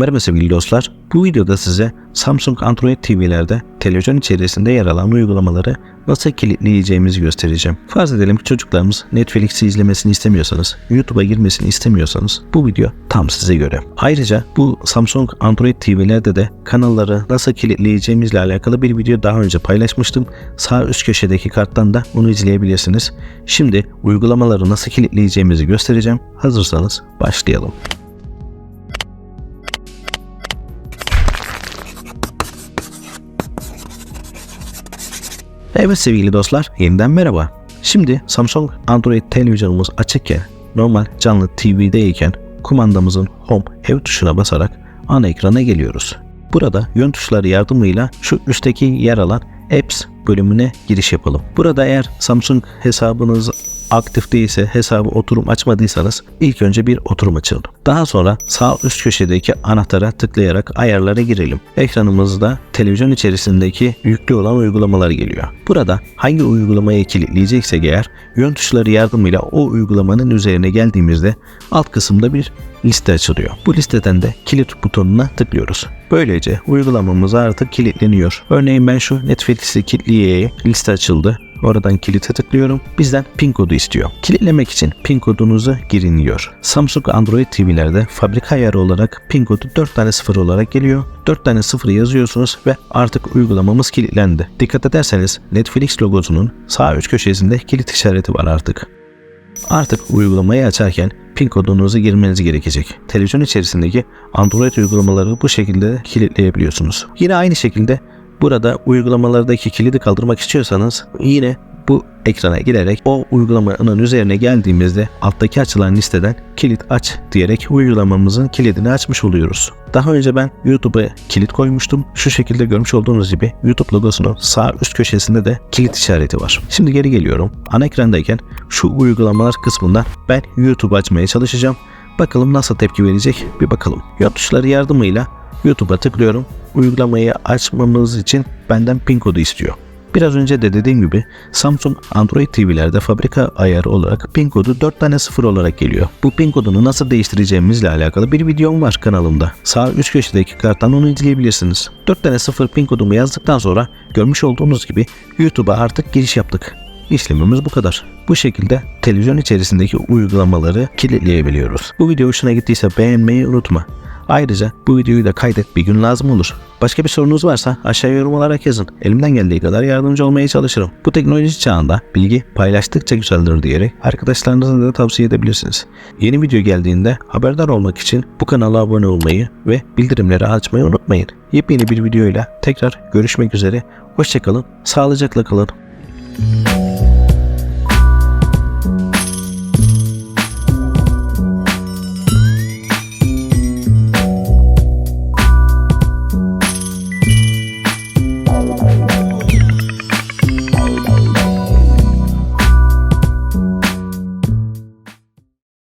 Merhaba sevgili dostlar. Bu videoda size Samsung Android TV'lerde televizyon içerisinde yer alan uygulamaları nasıl kilitleyeceğimizi göstereceğim. Farz edelim ki çocuklarımız Netflix'i izlemesini istemiyorsanız, YouTube'a girmesini istemiyorsanız bu video tam size göre. Ayrıca bu Samsung Android TV'lerde de kanalları nasıl kilitleyeceğimizle alakalı bir video daha önce paylaşmıştım. Sağ üst köşedeki karttan da onu izleyebilirsiniz. Şimdi uygulamaları nasıl kilitleyeceğimizi göstereceğim. Hazırsanız başlayalım. Evet sevgili dostlar, yeniden merhaba. Şimdi Samsung Android televizyonumuz açıkken, normal canlı TV'deyken kumandamızın Home ev tuşuna basarak ana ekrana geliyoruz. Burada yön tuşları yardımıyla şu üstteki yer alan Apps bölümüne giriş yapalım. Burada eğer Samsung hesabınız aktif değilse hesabı oturum açmadıysanız ilk önce bir oturum açalım. Daha sonra sağ üst köşedeki anahtara tıklayarak ayarlara girelim. Ekranımızda televizyon içerisindeki yüklü olan uygulamalar geliyor. Burada hangi uygulamayı kilitleyeceksek eğer yön tuşları yardımıyla o uygulamanın üzerine geldiğimizde alt kısımda bir liste açılıyor. Bu listeden de kilit butonuna tıklıyoruz. Böylece uygulamamız artık kilitleniyor. Örneğin ben şu Netflix'i kilitleyeyim. Liste açıldı. Oradan kilite tıklıyorum. Bizden pin kodu istiyor. Kilitlemek için pin kodunuzu girin diyor. Samsung Android TV'lerde fabrika ayarı olarak pin kodu 4 tane sıfır olarak geliyor. 4 tane sıfırı yazıyorsunuz ve artık uygulamamız kilitlendi. Dikkat ederseniz Netflix logosunun sağ üst köşesinde kilit işareti var artık. Artık uygulamayı açarken pin kodunuzu girmeniz gerekecek. Televizyon içerisindeki Android uygulamaları bu şekilde kilitleyebiliyorsunuz. Yine aynı şekilde burada uygulamalardaki kilidi kaldırmak istiyorsanız yine bu ekrana girerek o uygulamanın üzerine geldiğimizde alttaki açılan listeden kilit aç diyerek uygulamamızın kilidini açmış oluyoruz. Daha önce ben YouTube'a kilit koymuştum. Şu şekilde görmüş olduğunuz gibi YouTube logosunun sağ üst köşesinde de kilit işareti var. Şimdi geri geliyorum. Ana ekrandayken şu uygulamalar kısmında ben YouTube açmaya çalışacağım. Bakalım nasıl tepki verecek bir bakalım. Yön yardımıyla YouTube'a tıklıyorum. Uygulamayı açmamız için benden pin kodu istiyor. Biraz önce de dediğim gibi Samsung Android TV'lerde fabrika ayarı olarak pin kodu 4 tane sıfır olarak geliyor. Bu pin kodunu nasıl değiştireceğimizle alakalı bir videom var kanalımda. Sağ üst köşedeki karttan onu izleyebilirsiniz. 4 tane sıfır pin kodumu yazdıktan sonra görmüş olduğunuz gibi YouTube'a artık giriş yaptık. İşlemimiz bu kadar. Bu şekilde televizyon içerisindeki uygulamaları kilitleyebiliyoruz. Bu video hoşuna gittiyse beğenmeyi unutma. Ayrıca bu videoyu da kaydet bir gün lazım olur. Başka bir sorunuz varsa aşağıya yorum olarak yazın. Elimden geldiği kadar yardımcı olmaya çalışırım. Bu teknoloji çağında bilgi paylaştıkça güzeldir diyerek arkadaşlarınıza da tavsiye edebilirsiniz. Yeni video geldiğinde haberdar olmak için bu kanala abone olmayı ve bildirimleri açmayı unutmayın. Yepyeni bir videoyla tekrar görüşmek üzere. Hoşçakalın, sağlıcakla kalın.